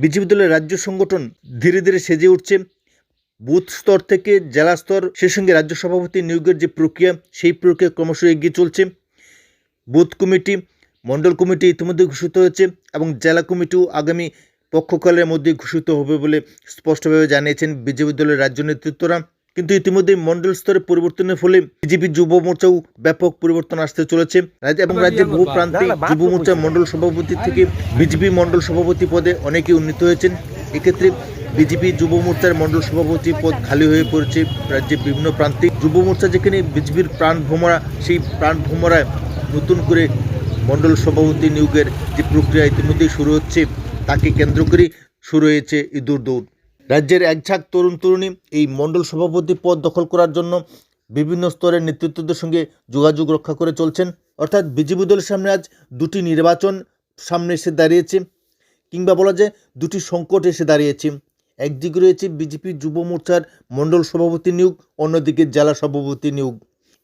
BJP দলের রাজ্য সংগঠন ধীরে ধীরে সেজে উঠছে। বুথ স্তর থেকে জেলা স্তর, সেই সঙ্গে রাজ্য সভাপতি নিয়োগের যে প্রক্রিয়া, সেই প্রক্রিয়া ক্রমশ এগিয়ে চলছে। বুথ কমিটি মণ্ডল কমিটি ইতিমধ্যে ঘোষিত হয়েছে এবং জেলা কমিটিও আগামী পক্ষকালের মধ্যে ঘোষিত হবে বলে স্পষ্টভাবে জানিয়েছেন বিজেপি দলের রাজ্য নেতৃত্বরা। কিন্তু ইতিমধ্যে মন্ডল স্তরে পরিবর্তনের ফলে বিজেপি যুব মোর্চাও ব্যাপক পরিবর্তন আসতে চলেছে। রাজ্য এবং রাজ্যের বহু প্রান্তে যুব মোর্চা মন্ডল সভাপতি থেকে বিজেপি মন্ডল সভাপতি পদে অনেকে উন্নীত হয়েছেন। এক্ষেত্রে বিজেপি যুব মোর্চার মন্ডল সভাপতি পদ খালি হয়ে পড়েছে রাজ্যের বিভিন্ন প্রান্তে। যুব মোর্চা যেখানে বিজেপির প্রাণ ভ্রমরা সেই প্রাণ ভ্রমরায় নতুন করে মন্ডল সভাপতি নিয়োগের যে প্রক্রিয়া ইতিমধ্যেই শুরু হচ্ছে তাকে কেন্দ্র করে শুরু হয়েছে ইঁদুর দৌড়। রাজ্যের এক ঝাঁক তরুণ তরুণী এই মণ্ডল সভাপতি পদ দখল করার জন্য বিভিন্ন স্তরের নেতৃত্বদের সঙ্গে যোগাযোগ রক্ষা করে চলছেন। অর্থাৎ বিজেপি দলের সামনে আজ দুটি নির্বাচন সামনে এসে দাঁড়িয়েছে কিংবা বলা যায় দুটি সংকট এসে দাঁড়িয়েছে। একদিকে রয়েছে বিজেপি যুব মোর্চার মণ্ডল সভাপতি নিয়োগ, অন্যদিকে জেলা সভাপতি নিয়োগ।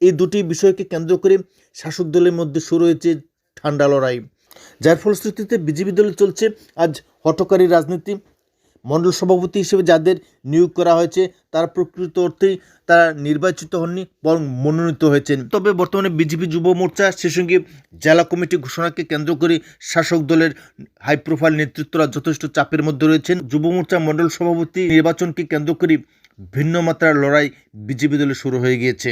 এই দুটি বিষয়কে কেন্দ্র করে শাসক দলের মধ্যে শুরু হয়েছে ঠান্ডা লড়াই। যার ফলশ্রুতিতে বিজেপি দলে চলছে আজ হটকারী রাজনীতি। মণ্ডল সভাপতি হিসেবে যাদের নিয়োগ করা হয়েছে, তারা প্রকৃত অর্থেই তারা নির্বাচিত হননি, বরং মনোনীত হয়েছেন। তবে বর্তমানে বিজেপি যুব মোর্চা, সে সঙ্গে জেলা কমিটি ঘোষণাকে কেন্দ্র করে শাসক দলের হাই প্রোফাইল নেতৃত্বরা যথেষ্ট চাপের মধ্যে রয়েছেন। যুব মোর্চা মণ্ডল সভাপতি নির্বাচনকে কেন্দ্র করে ভিন্ন মাত্রার লড়াই বিজেপি দলে শুরু হয়ে গিয়েছে।